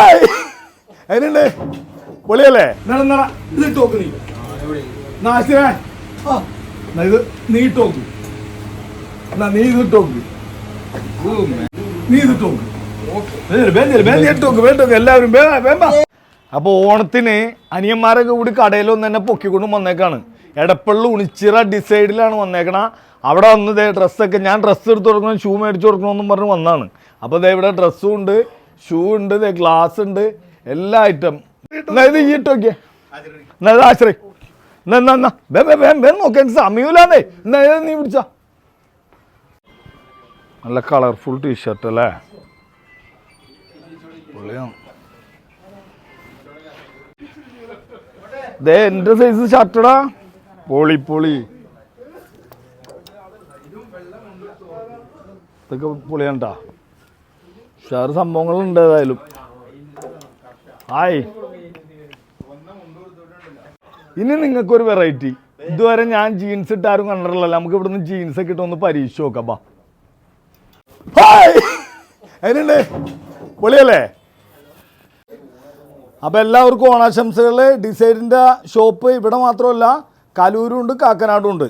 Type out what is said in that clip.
Hi അതിനുണ്ട്. പൊളിയല്ലേ? ഇത് നീ. ആ. ഇത് നീ എന്നാ നീ ഇത് നീ ഇത് എല്ലാവരും അപ്പൊ ഓണത്തിന് അനിയന്മാരൊക്കെ കൂടി കടയിലൊന്നും തന്നെ പൊക്കിക്കൊണ്ട് വന്നേക്കാണ്. എടപ്പള്ളി ഉണിച്ചിറ ഡിസൈഡിലാണ് വന്നേക്കണ. അവിടെ വന്ന് ദേ ഡ്രസ്സൊക്കെ ഞാൻ ഡ്രസ്സ് എടുത്ത് കൊടുക്കണം ഷൂ മേടിച്ച് കൊടുക്കണമെന്നും പറഞ്ഞ് വന്നാണ്. അപ്പോൾ ദേ ഇവിടെ ഡ്രസ്സും ഉണ്ട്. ഷൂ ഉണ്ട് ഗ്ലാസ് ഉണ്ട് എല്ലാ ഐറ്റം എന്നാ ഇത് ഈ ഇട്ട് എന്നാ ആശ്രയി. എന്നാ എന്നാ വേ നോക്കാൻ സമയമില്ലാന്നേ. എന്നാ നീ പിടിച്ച. നല്ല കളർഫുൾ ടീഷർട്ട് അല്ലേ? പൊളിയാണ് ദേ എന്റെ സൈസ് ഷർട്ടടാ പൊളി പൊളി. ഇതൊക്കെ പൊളിയാണ്ടാ. ഉഷാറ് സംഭവങ്ങളുണ്ട് ഏതായാലും. ഹായ്. ഇനി നിങ്ങൾക്കൊരു വെറൈറ്റി ഇതുവരെ ഞാൻ ജീൻസ് ഇട്ടാരും കണ്ടിട്ടില്ല നമുക്ക് ഇവിടുന്ന് ജീൻസ് ഒക്കെ ഇട്ടൊന്ന് പരീക്ഷിച്ച് നോക്കാം ബാ. ഹായ്. അതിനുണ്ട് പൊളിയല്ലേ? അപ്പോൾ എല്ലാവർക്കും ഓണാശംസകൾ ഡിസൈഡിന്റെ ഷോപ്പ് ഇവിടെ മാത്രമല്ല കലൂരും ഉണ്ട് കാക്കനാടും ഉണ്ട്.